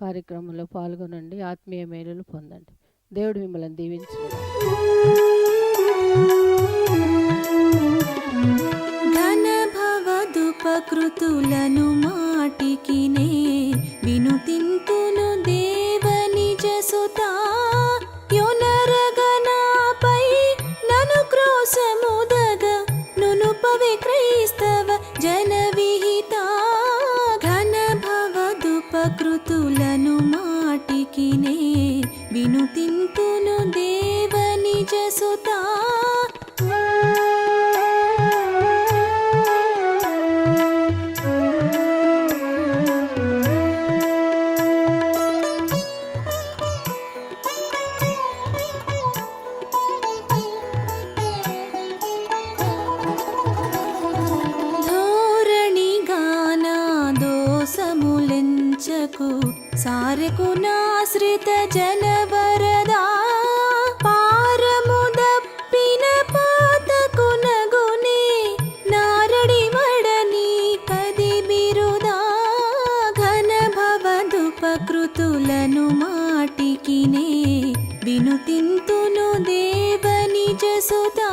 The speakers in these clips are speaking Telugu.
కార్యక్రమంలో పాల్గొనండి. ఆత్మీయ మేలులు పొందండి. దేవుడు మిమ్మల్ని దీవించిన ఘనభవదుపకృతులను మాటికినే వినుతింత జసుతా देव जता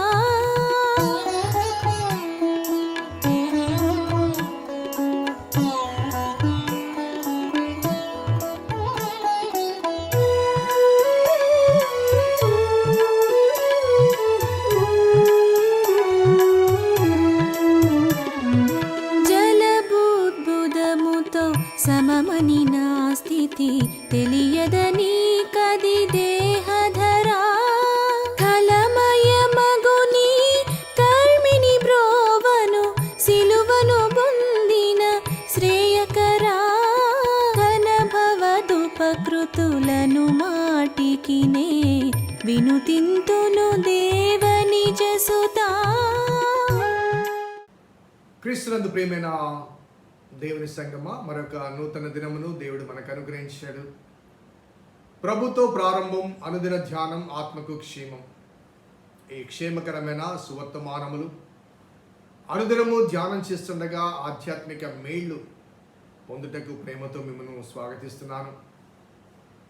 వినుతింతును దేవని జసుతా. క్రీస్తునందు ప్రేమైన దేవుని సంగమ మరొక నూతన దినమును దేవుడు మనకు అనుగ్రహించాడు. ప్రభుతో ప్రారంభం అనుదిన ధ్యానం ఆత్మకు క్షేమం. ఈ క్షేమకరమైన సువర్తమానములు. అనుదినము ధ్యానం చేస్తుండగా ఆధ్యాత్మిక మేళ్ళు పొందుటకు ప్రేమతో మిమ్మల్ని స్వాగతిస్తున్నాను.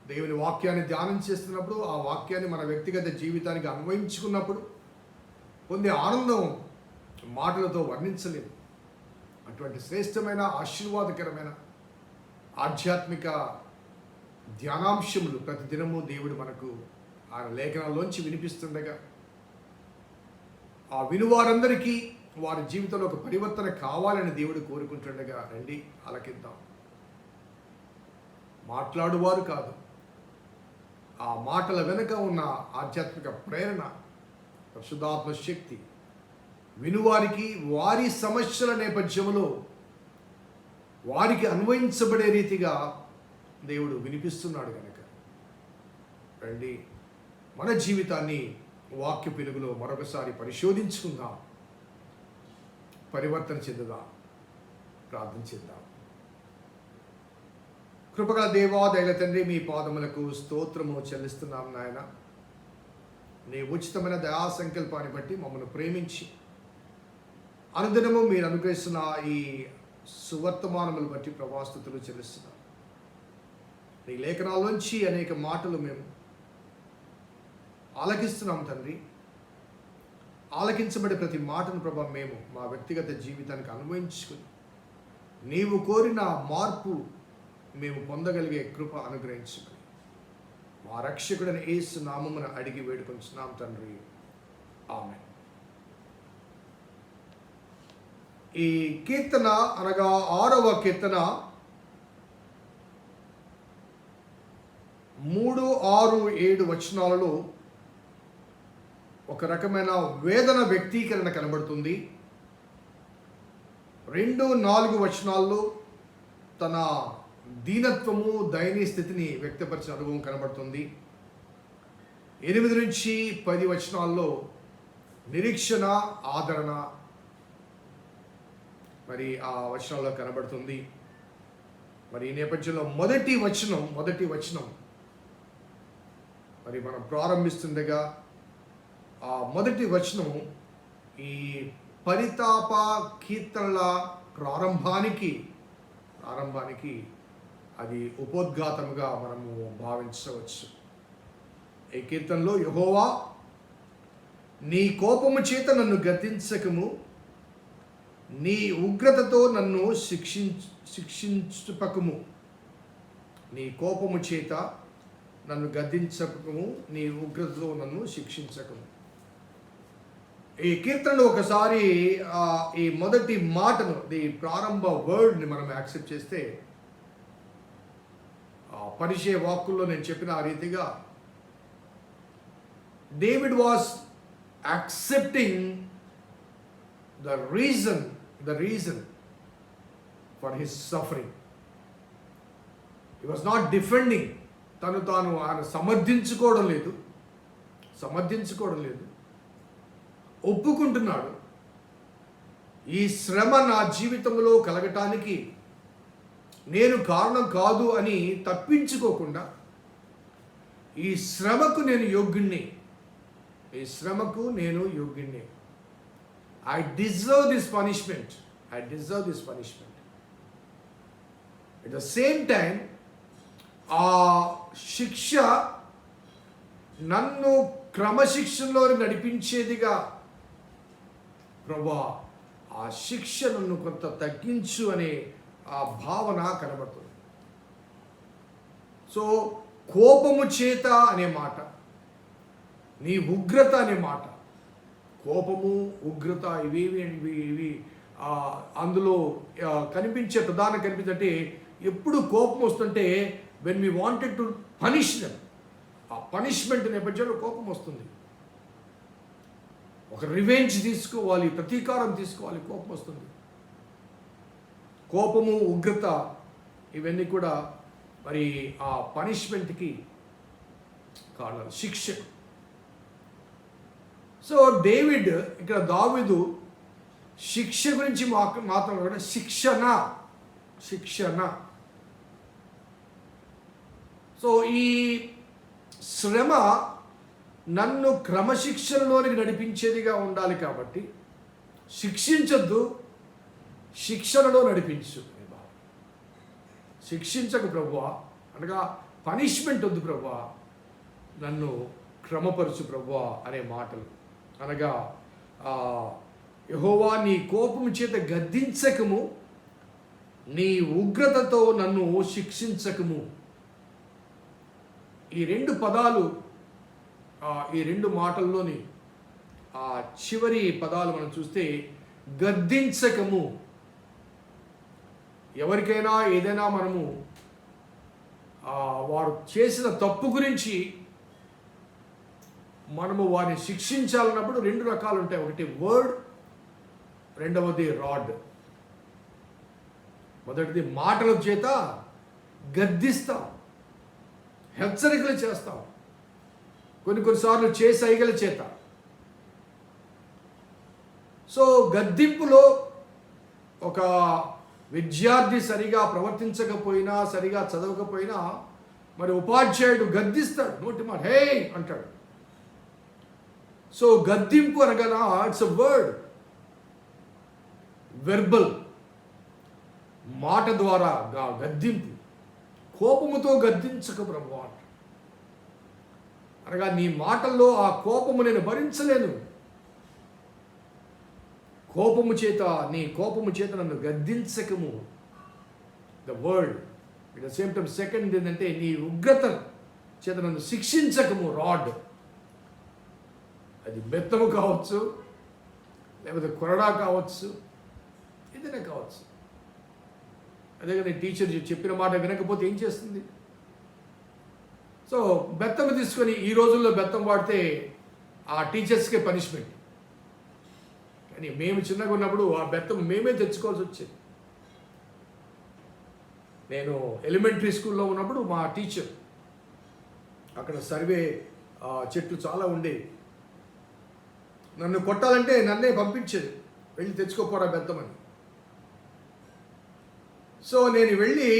దేవుని వాక్యాన్ని ధ్యానం చేస్తున్నప్పుడు ఆ వాక్యాన్ని మన వ్యక్తిగత జీవితానికి అన్వయించుకున్నప్పుడు పొందే ఆనందం మాటలతో వర్ణించలేము. అటువంటి శ్రేష్టమైన ఆశీర్వాదకరమైన ఆధ్యాత్మిక ధ్యానాంశములు ప్రతిదినము దేవుడు మనకు ఆయన లేఖనాల్లోంచి వినిపిస్తుండగా ఆ వినువారందరికీ వారి జీవితంలో ఒక పరివర్తన కావాలని దేవుడు కోరుకుంటుండగా రండి అలకిద్దాం మాట్లాడువారు కాదు ఆ మాటల వెనుక ఉన్న ఆధ్యాత్మిక ప్రేరణ పరిశుద్ధాత్మ శక్తి వినువారికి వారి సమస్యల నేపథ్యంలో వారికి అన్వయించబడే రీతిగా దేవుడు వినిపిస్తున్నాడు కనుక రండి మన జీవితాన్ని వాక్య పిలుగులో మరొకసారి పరిశోధించుకుందాం పరివర్తన చెందుదాం ప్రార్థన చేద్దాం. కృపగల దేవా దైల తండ్రి మీ పాదములకు స్తోత్రము చెల్లిస్తున్నాం నాయన. నీ ఉచితమైన దయా సంకల్పాన్ని బట్టి మమ్మల్ని ప్రేమించి అనుదినము మీరు అనుగ్రహిస్తున్న ఈ సువర్తమానములు బట్టి ప్రభాస్తుతులు చెల్లిస్తున్నాం. నీ లేఖనాల్లోంచి అనేక మాటలు మేము ఆలకిస్తున్నాం తండ్రి. ఆలకించబడే ప్రతి మాటను ప్రభా మేము మా వ్యక్తిగత జీవితానికి అనుభవించుకుని నీవు కోరిన మార్పు మేము పొందగలిగే కృప అనుగ్రహించుకుని మా రక్షకుడని ఏసు నామమున అడిగి వేడుకొంచున్నాం తండ్రి. ఆమె ఈ కీర్తన అనగా ఆరవ కీర్తన మూడు ఆరు ఏడు వచనాలలో ఒక రకమైన వేదన వ్యక్తీకరణ కనబడుతుంది. రెండు నాలుగు వచనాల్లో తన దీనత్వము దయనీయ స్థితిని వ్యక్తపరిచిన అనుభవం కనబడుతుంది. ఎనిమిది నుంచి పది వచనాల్లో నిరీక్షణ ఆదరణ మరి ఆ వచనంలో కనబడుతుంది. మరి ఈ నేపథ్యంలో మొదటి వచనం మొదటి వచనం మరి మనం ప్రారంభిస్తుండగా ఆ మొదటి వచనం ఈ పరితాప కీర్తనల ప్రారంభానికి ప్రారంభానికి అది ఉపోద్ఘాతముగా మనము భావించవచ్చు. ఈ కీర్తనలో యహోవా నీ కోపము చేత నన్ను గతించకము. నీ ఉగ్రతతో నన్ను శిక్షించు శిక్షించుపకము నీ కోపము చేత నన్ను గద్దించకము నీ ఉగ్రతతో నన్ను శిక్షించకము. ఈ కీర్తనలో ఒకసారి ఈ మొదటి మాటను ఈ ప్రారంభ వర్డ్ని మనం యాక్సెప్ట్ చేస్తే పరిచయ వాక్కుల్లో నేను చెప్పిన ఆ రీతిగా David was accepting the reason the reason for his suffering he was not defending తను తాను ఆయన సమర్థించుకోవడం లేదు. సమర్థించుకోవడం లేదు. ఒప్పుకుంటున్నాడు. ఈ శ్రమ నా జీవితంలో కలగటానికి నేను కారణం కాదు అని తప్పించుకోకుండా ఈ శ్రమకు నేను యోగ్యుణ్ణి. ఈ శ్రమకు నేను యోగ్యుణ్ణి. I deserve this punishment I deserve this punishment at the same time ఆ శిక్ష నన్ను క్రమశిక్షణలో నడిపించేదిగా ప్రభా ఆ శిక్ష నన్ను కొంత తగ్గించు అనే ఆ భావన కనబడుతుంది. సో కోపము చేత అనే మాట నీ ఉగ్రత అనే మాట కోపము ఉగ్రత ఇవేవి ఇవి ఇవి అందులో కనిపించే ప్రధాన కనిపించంటే ఎప్పుడు కోపం వస్తుంటే when we wanted to punish them ఆ పనిష్మెంట్ నేపథ్యంలో కోపం వస్తుంది. ఒక రివెంజ్ తీసుకోవాలి ప్రతీకారం తీసుకోవాలి కోపం వస్తుంది. కోపము ఉగ్రత ఇవన్నీ కూడా మరి ఆ పనిష్మెంట్కి కారణాలు. శిక్ష సో డేవిడ్ ఇక్కడ దావిదు శిక్ష గురించి మాత్రం శిక్షణ శిక్షణ. సో ఈ శ్రమ నన్ను క్రమశిక్షణలోనికి నడిపించేదిగా ఉండాలి కాబట్టి శిక్షించద్దు శిక్షణలో నడిపించు. శిక్షించకు ప్రభువా. అనగా పనిష్మెంట్ వద్దు ప్రభువా. నన్ను క్రమపరచు ప్రభువా అనే మాటలు. అనగా యహోవా నీ కోపము చేత గద్దించకము నీ ఉగ్రతతో నన్ను శిక్షించకము. ఈ రెండు పదాలు ఈ రెండు మాటల్లోని ఆ చివరి పదాలు మనం చూస్తే గద్దించకము. ఎవరికైనా ఏదైనా మనము వారు చేసిన తప్పు గురించి మనము వారిని శిక్షించాలన్నప్పుడు రెండు రకాలు ఉంటాయి ఒకటి వర్డ్ రెండవది రాడ్ మొదటిది మాటల చేత గద్దిస్తాం. హెచ్చరికలు చేస్తాం. కొన్ని కొన్నిసార్లు చేసైగల చేత. సో గద్దింపులో ఒక విద్యార్థి సరిగా ప్రవర్తించకపోయినా సరిగా చదవకపోయినా మరి ఉపాధ్యాయుడు గద్దిస్తాడు నోటి మాట హే అంటాడు. సో గద్దింపు అనగా ఇట్స్ అ వర్డ్ వెర్బల్ మాట ద్వారా గద్దింపు. కోపముతో గద్దించక ప్రభు అంట అనగా నీ మాటల్లో ఆ కోపము నేను భరించలేను. కోపము చేత నీ కోపము చేత నన్ను గద్దించకము. The world it the same time second ఏంటంటే నీ ఉగ్రత చేత నన్ను శిక్షించకము రాడ్ అది బెత్తము కావచ్చు లేకపోతే కొరడా కావచ్చు ఏదైనా కావచ్చు. అదే కదా టీచర్ చెప్పిన మాట వినకపోతే ఏం చేస్తుంది? సో బెత్తం తీసుకొని ఈ రోజుల్లో బెత్తం వాడితే ఆ టీచర్స్కే పనిష్మెంట్ మేము చిన్నగా ఉన్నప్పుడు ఆ బెత్తం మేమే తెచ్చుకోవాల్సి వచ్చేది. నేను ఎలిమెంటరీ స్కూల్లో ఉన్నప్పుడు మా టీచర్ అక్కడ సర్వే చెట్లు చాలా ఉండేవి. నన్ను కొట్టాలంటే నన్నే పంపించేది వెళ్ళి తెచ్చుకోపోరా బెత్తమని సో నేను వెళ్ళి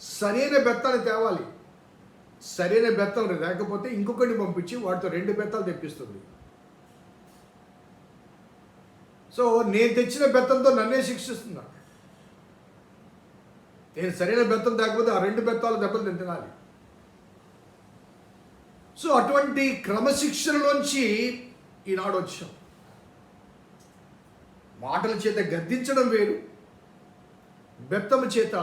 సరైన బెత్తాన్ని తేవాలి. సరైన బెత్తాలు లేకపోతే ఇంకొకటి పంపించి వాటితో రెండు బెత్తాలు తెప్పిస్తుంది. సో నేను తెచ్చిన బెత్తంతో నన్నే శిక్షిస్తున్నాడు నేను సరైన బెత్తం తేకపోతే ఆ రెండు బెత్తాలు దెబ్బలు నేను తినాలి. సో అటువంటి క్రమశిక్షణలోంచి ఈనాడు వచ్చాం. మాటల చేత గద్దించడం వేరు బెత్తము చేత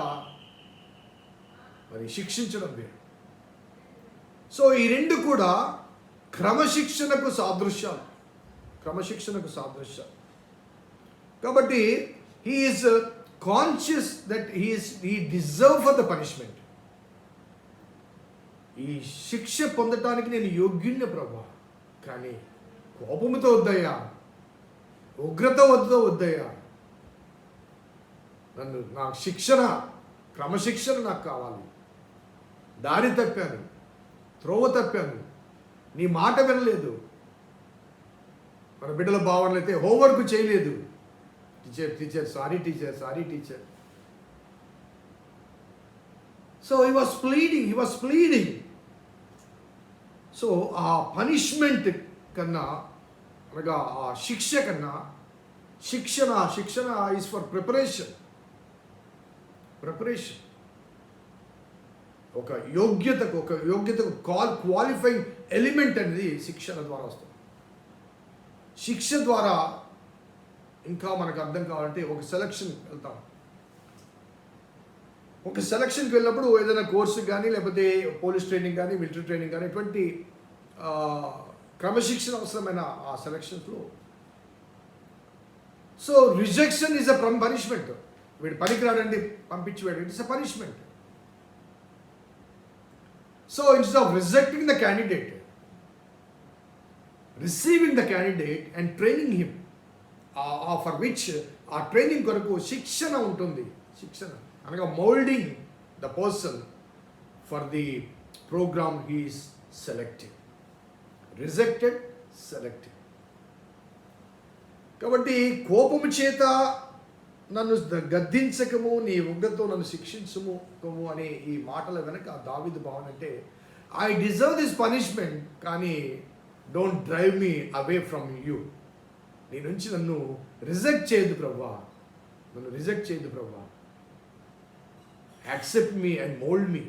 మరి శిక్షించడం వేరు. సో ఈ రెండు కూడా క్రమశిక్షణకు సాదృశ్యాలు. క్రమశిక్షణకు సాదృశ్యాలు. కాబట్టి he is conscious that he is he deserve for the punishment ఈ శిక్ష పొందటానికి నేను యోగ్యుణ్ణి ప్రభా. కానీ కోపముతో వద్దయ్యా. ఉగ్రత వద్దో వద్దయ్యా. నన్ను నా శిక్షణ క్రమశిక్షణ నాకు కావాలి. దారి తప్పాను. త్రోవ తప్పాను. నీ మాట వినలేదు. మన బిడ్డల భావనలు అయితే హోంవర్క్ చేయలేదు. Teacher teacher sorry teacher sorry teacher so he was pleading he was pleading so ఆ పనిష్మెంట్ కన్నా అనగా ఆ శిక్ష కన్నా శిక్షణ శిక్షణ ఈజ్ ఫర్ ప్రిపరేషన్ ప్రిపరేషన్ ఒక యోగ్యతకు ఒక యోగ్యతకు కాల్ క్వాలిఫైయింగ్ ఎలిమెంట్ అనేది శిక్షణ ద్వారా వస్తుంది. శిక్ష ద్వారా ఇంకా మనకు అర్థం కావాలంటే ఒక సెలక్షన్ వెళ్తాం. ఒక సెలక్షన్కి వెళ్ళినప్పుడు ఏదైనా కోర్సు కానీ లేకపోతే పోలీస్ ట్రైనింగ్ కానీ మిలిటరీ ట్రైనింగ్ కానీ ఇటువంటి క్రమశిక్షణ అవసరమైన ఆ సెలక్షన్స్లో so rejection is a punishment వీడు పనికిరాడండి పంపించేవాడు it's a punishment so it's of rejecting the candidate receiving the candidate and training him for which ఆ ట్రైనింగ్ కొరకు శిక్షణ ఉంటుంది. శిక్షణ. అనగా moulding the person for the programme he's selected rejected selected కాబట్టి కోపము చేత నన్ను గద్దించకము నీ ఉగ్రతో నన్ను శిక్షించము అనే ఈ మాటల వెనక దావిదు భావన అంటే ఐ డిజర్వ్ దిస్ పనిష్మెంట్ కానీ don't drive me away from you నీ నుంచి నన్ను రిజెక్ట్ చేయదు ప్రవ్వా. నన్ను రిజెక్ట్ చేయదు ప్రభా accept me and mould me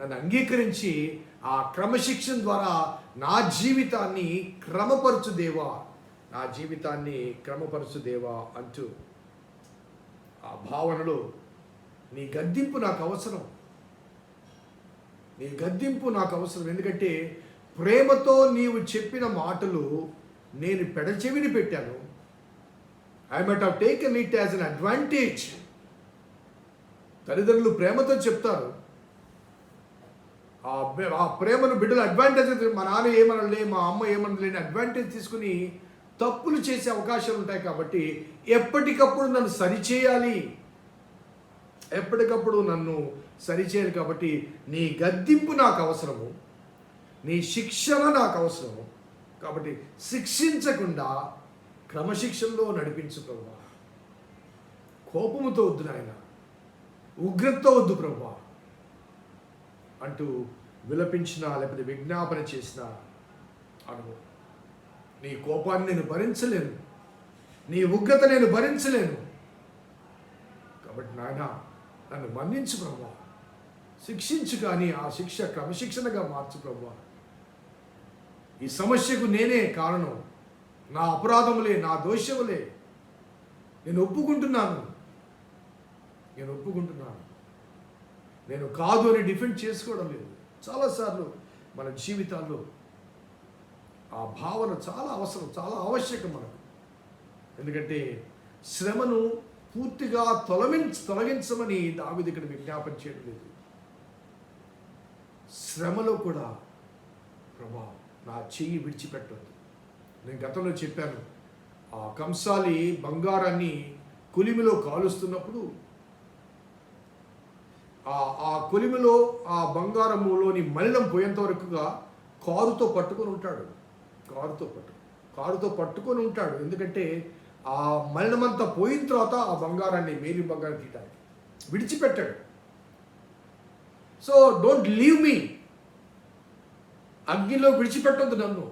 నన్ను అంగీకరించి ఆ క్రమశిక్షణ ద్వారా నా జీవితాన్ని క్రమపరచు దేవా. నా జీవితాన్ని క్రమపరచు దేవా అంటూ ఆ భావనలో నీ గద్దింపు నాకు అవసరం. నీ గద్దింపు నాకు అవసరం. ఎందుకంటే ప్రేమతో నీవు చెప్పిన మాటలు నేను పెడచెవిని పెట్టాను. I met have taken it as an advantage తల్లిదండ్రులు ప్రేమతో చెప్తారు. ఆ ప్రేమను బిడ్డలు అడ్వాంటేజ్ మా నాన్న ఏమనలే మా అమ్మ ఏమనలేని అడ్వాంటేజ్ తీసుకుని తప్పులు చేసే అవకాశాలు ఉంటాయి కాబట్టి ఎప్పటికప్పుడు నన్ను సరిచేయాలి. ఎప్పటికప్పుడు నన్ను సరిచేయాలి కాబట్టి నీ గద్దింపు నాకు అవసరము. నీ శిక్షణ నాకు అవసరము. కాబట్టి శిక్షించకుండా క్రమశిక్షణలో నడిపించు ప్రభా. కోపముతో వద్దు నాయన. ఉగ్రతతో వద్దు ప్రభా. అంటూ విలపించిన లేకపోతే విజ్ఞాపన చేసిన అనుభవం నీ కోపాన్ని నేను భరించలేను. నీ ఉగ్రత నేను భరించలేను. కాబట్టి నాయన నన్ను మన్నించు ప్రభా. శిక్షించు కానీ ఆ శిక్ష క్రమశిక్షణగా మార్చు ప్రభా. ఈ సమస్యకు నేనే కారణం. నా అపరాధములే నా దోషములే. నేను ఒప్పుకుంటున్నాను. నేను ఒప్పుకుంటున్నాను. నేను కాదు అని డిఫెండ్ చేసుకోవడం లేదు. చాలాసార్లు మన జీవితాల్లో ఆ భావన చాలా అవసరం చాలా ఆవశ్యకం మనకు. ఎందుకంటే శ్రమను పూర్తిగా తొలగించ తొలగించమని దావిది ఇక్కడ విజ్ఞాపన చేయడం లేదు. శ్రమలో కూడా ప్రభావం నా చెయ్యి విడిచిపెట్టద్దు. నేను గతంలో చెప్పాను ఆ కంసాలి బంగారాన్ని కొలిమిలో కాలుస్తున్నప్పుడు ఆ కొలిమిలో ఆ బంగారములోని మలినం పోయేంత వరకుగా కారుతో పట్టుకొని ఉంటాడు. కారుతో పట్టు కారుతో పట్టుకొని ఉంటాడు. ఎందుకంటే ఆ మలినమంతా పోయిన తర్వాత ఆ బంగారాన్ని మేలి బంగారం తీయడానికి విడిచిపెట్టాడు. సో డోంట్ లీవ్ మీ అగ్నిలో విడిచిపెట్టొద్దు నన్ను.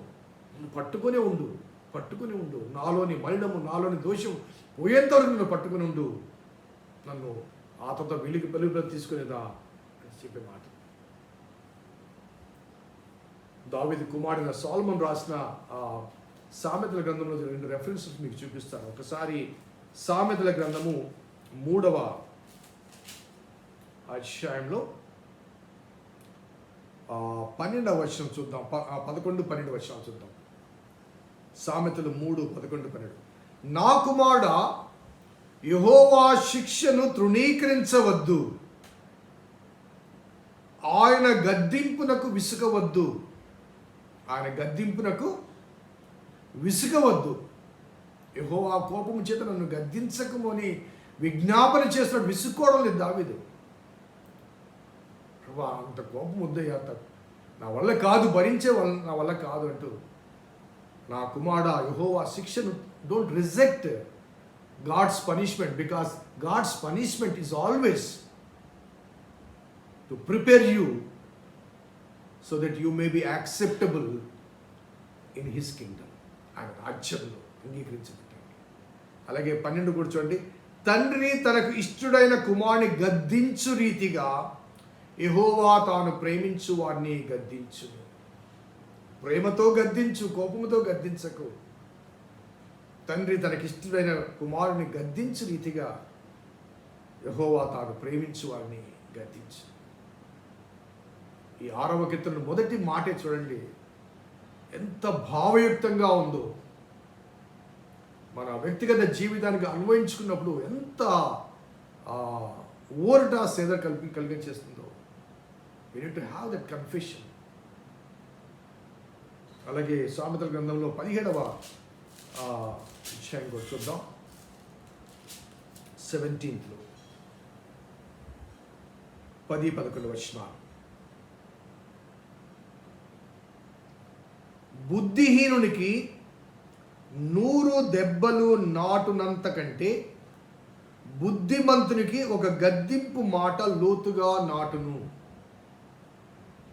నన్ను పట్టుకొనే ఉండు పట్టుకొని ఉండు. నాలోని మలినము నాలోని దోషం పోయేంతవరకు నన్ను పట్టుకొని ఉండు. నన్ను ఆ తర్వాత వెలికి వెలుగు తీసుకునేదా అని చెప్పే మాట. దావిది కుమారుడైన సాల్మన్ రాసిన ఆ సామెతల గ్రంథంలో రెండు రెఫరెన్సెస్ మీకు చూపిస్తాను. ఒకసారి సామెతల గ్రంథము మూడవ అధ్యాయంలో పన్నెండవ వర్షం చూద్దాం. ప- పదకొండు పన్నెండు వర్షాలు చూద్దాం. సామెతలు మూడు పదకొండు పన్నెండు. నా కుమారుడ యహోవా శిక్షను తృణీకరించవద్దు. ఆయన గద్దింపునకు విసుకవద్దు ఆయన గద్దింపునకు విసుకవద్దు యహోవా కోపము చేత నన్ను గద్దించకము అని విజ్ఞాపన చేసిన విసుక్కోవడం లేదు దావిదు. అంత కోపం వద్దయ్యా నా వల్ల కాదు భరించే వల్ల నా వల్ల కాదు అంటూ. నా కుమారుడ యహోవా శిక్షను don't reject God's punishment because God's punishment is always to prepare you so that you may be acceptable in his kingdom ఆయన రాజ్యంలో అంగీకరించబట్టాడు అలాగే పన్నెండు కూర్చోండి తండ్రిని తనకు ఇష్టడైన కుమారుని గద్దించు రీతిగా ఎహోవా తాను ప్రేమించు వారిని గద్దించు ప్రేమతో గద్దించు కోపముతో గద్దించకు. తండ్రి తనకిష్టమైన కుమారుని గద్దించు రీతిగా యహోవా తాను ప్రేమించు వారిని గద్దించు ఈ ఆరవ కీర్తన మొదటి మాటే చూడండి. ఎంత భావయుక్తంగా ఉందో. మన వ్యక్తిగత జీవితానికి అన్వయించుకున్నప్పుడు ఎంత ఊరట సేద కల్పి కలిగించేస్తుంది you need to have that confession అలాగే సామెతల గ్రంథంలో పదిహేడవ ఆ, కూడా చూద్దాం. సెవెంటీన్త్లో పది పదకొండు వచ్చిన బుద్ధిహీనునికి నూరు దెబ్బలు నాటునంత కంటే బుద్ధిమంతునికి ఒక గద్దింపు మాట లోతుగా నాటును.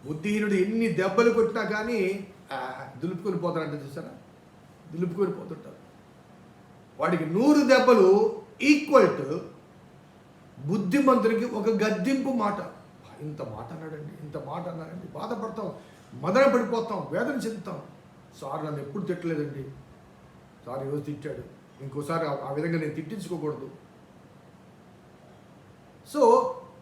బుద్ధిహీనుడు ఎన్ని దెబ్బలు కొట్టినా కానీ దులుపుకొని పోతారంటే చూసారా? దులుపుకొని పోతుంటారు వాడికి నూరు దెబ్బలు ఈక్వల్ టు బుద్ధిమంతునికి ఒక గద్దింపు మాట. ఇంత మాట అన్నాడండి ఇంత మాట అన్నాడండి. బాధపడతాం మదన పడిపోతాం వేదన చెందుతాం. సార్ నన్ను ఎప్పుడు తిట్టలేదండి. సార్ ఈరోజు తిట్టాడు. ఇంకోసారి ఆ విధంగా నేను తిట్టించుకోకూడదు. సో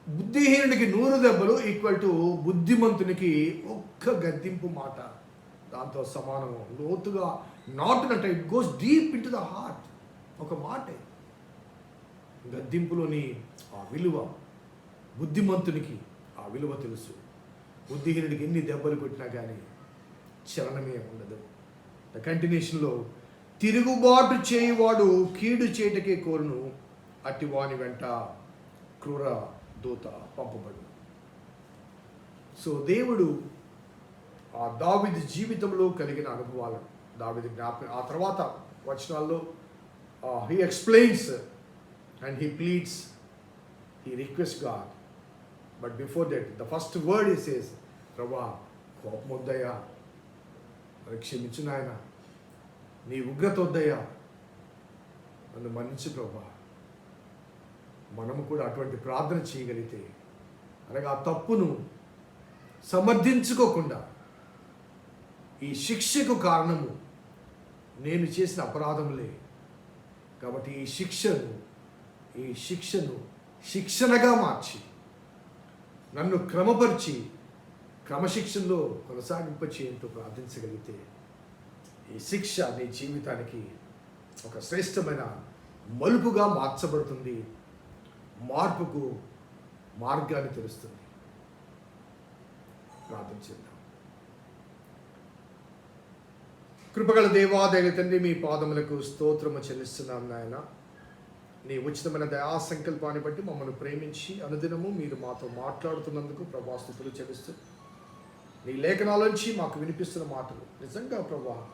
బుద్ధిహీనుడికి నూరు దెబ్బలు ఈక్వల్ టు బుద్ధిమంతునికి ఒక్క గద్దింపు మాట. దాంతో సమానము లోతుగా నాటునట్టు it goes deep into the heart ఒక మాటే. గద్దింపులోని ఆ విలువ బుద్ధిమంతునికి ఆ విలువ తెలుసు. బుద్ధిహీనుడికి ఎన్ని దెబ్బలు కొట్టినా కానీ చలనమే ఉండదు. ద కంటిన్యూషన్లో తిరుగుబాటు చేయువాడు కీడు చేయటకే కోరును. అట్టి వాని వెంట క్రూర దూత పంపబడు సో దేవుడు ఆ దావిది జీవితంలో కలిగిన అనుభవాలను దావిది జ్ఞాపకం ఆ తర్వాత వచనాల్లో he explains and he pleads he request God but before that the first word he says ప్రభా కోపం వద్దయ్యా. మరి క్షమించు నాయన. నీ ఉగ్రత వద్దయ్యా. నన్ను మన్నించు ప్రభా. మనము కూడా అటువంటి ప్రార్థన చేయగలిగితే అనగా ఆ తప్పును సమర్థించుకోకుండా ఈ శిక్షకు కారణము నేను చేసిన అపరాధములే. కాబట్టి ఈ శిక్షను ఈ శిక్షను శిక్షణగా మార్చి నన్ను క్రమపరిచి క్రమశిక్షణలో కొనసాగింపచేయంటూ ప్రార్థించగలిగితే ఈ శిక్ష నీ జీవితానికి ఒక శ్రేష్టమైన మలుపుగా మార్చబడుతుంది. మార్పుకు మార్గాన్ని తెలుస్తుంది. ప్రార్థన చేద్దాం. కృపగల దేవాదైన తండ్రి మీ పాదములకు స్తోత్రము చెల్లిస్తున్నాం నాయన. నీ ఉచితమైన దయా సంకల్పాన్ని బట్టి మమ్మల్ని ప్రేమించి అనుదినము మీరు మాతో మాట్లాడుతున్నందుకు ప్రభాస్తుతులు చెల్లిస్తూ నీ లేఖనాలోంచి మాకు వినిపిస్తున్న మాటలు నిజంగా ప్రభా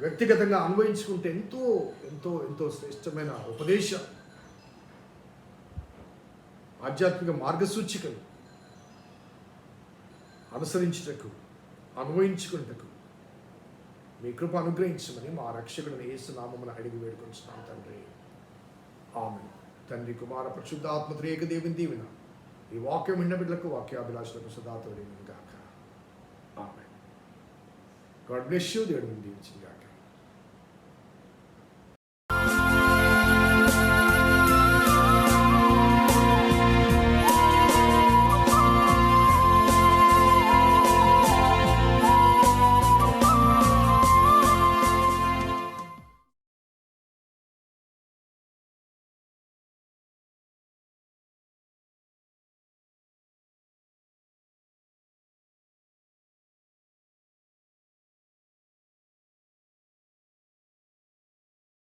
వ్యక్తిగతంగా అన్వయించుకుంటే ఎంతో ఎంతో ఎంతో శ్రేష్టమైన ఉపదేశం. ఆధ్యాత్మిక మార్గసూచికలు అనుసరించుటకు అన్వయించుకున్నటకు మీ కృప అనుగ్రహించమని మా రక్షకుడిని యేసునామమున అడిగి వేడుకొంచున్నాం తండ్రి. ఆమె తండ్రి కుమార పరిశుద్ధాత్మ త్రేక దేవుని దీవిన ఈ వాక్యం విన్న బిడ్డలకు వాక్యాభిలాషులకు సదాతోడి గాక. ఆమె గాడ్ బ్లెస్ యూ దేవుడు దీవించింది గాక.